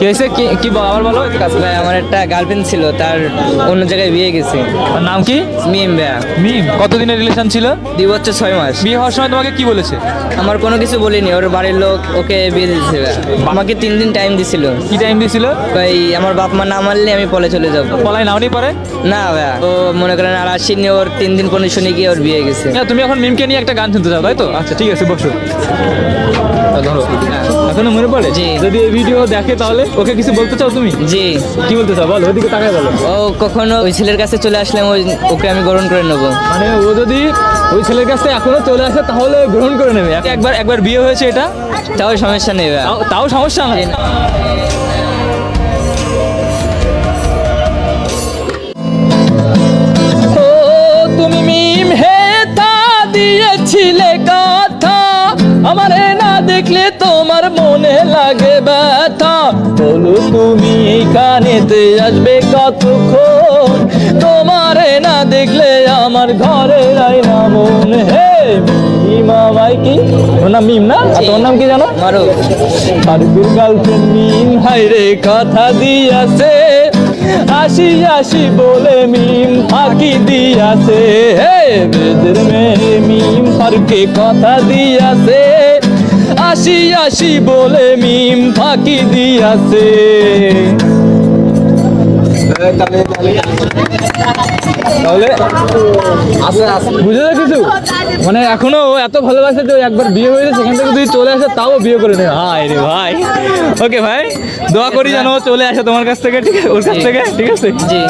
কি হয়েছে? কি কি আবার বলো? ভাই আমার একটা গার্লফ্রেন্ড ছিল তার অন্য জায়গায় বিয়ে গেছে। তার নাম কি? মিম ভাইয়া। মিম কতদিনের রিলেশন ছিল? দুই বছর ছয় মাস। বিয়ে হওয়ার সময় তোমাকে কি বলেছে? আমার কোনো কিছু বলিনি ওর বাড়ির লোক ওকে বিয়ে দিয়েছে ভাইয়া। আমাকে তিন দিন টাইম দিছিল। কি টাইম দিয়েছিল ভাই আমার বাপ মা না মানলে আমি পলে চলে যাব। পলাই নাওনি পারে? না ভাইয়া। তো মনে করেন আর আসিনি ওর তিন দিন কন্ডিশনে গিয়ে ওর বিয়ে গেছে। তুমি এখন মিমকে নিয়ে একটা গান শুনতে চাও তাই তো? আচ্ছা ঠিক আছে বসো। ধরো। এখনও মনে পড়ে? জি। যদি এই ভিডিও দেখে তাহলে ওকে কিছু বলতে চাও তুমি? জি। কি বলতে চাও? বলো ওদিকে তাকায় বলো। ও কখনো ওই ছেলের কাছে চলে আসলে ওই ওকে আমি গ্রহণ করে নেব। মানে ও যদি ওই ছেলের কাছে এখনও চলে আসে তাহলে গ্রহণ করে নেবে। একবার একবার বিয়ে হয়েছে এটা? তাও সমস্যা নেই তাও- সমস্যা না। আমারে না দেখলে তোমার মনে লাগে ব্যথা। বলো তুমি কানেতে আসবে কতক্ষণ? তোমারে না দেখলে আমার ঘরে রাই না মন হে। মিম আমায় কি? ওর নাম মিম না? আর তোর নাম কি জানো? মারো। আর গার্লফ্রেন্ড মিম হাই রে কথা দিয়াছে। আসি আসি বলে মিম ফাঁকি দিয়াছে। হে ফারুকে কথা দিয়াছে আসি আসি বলে মিম ফাঁকি দিয়াছে। তাহলে বুঝে কিছু? মানে এখনও এত ভালোবাসে যে একবার বিয়ে হয়েছে সেখান থেকে যদি চলে আসে তাও বিয়ে করে নেবে। হাই রে ভাই। ওকে ভাই দোয়া করি ও চলে আসে তোমার কাছ থেকে ঠিক আছে ওর কাছ থেকে ঠিক আছে? জি।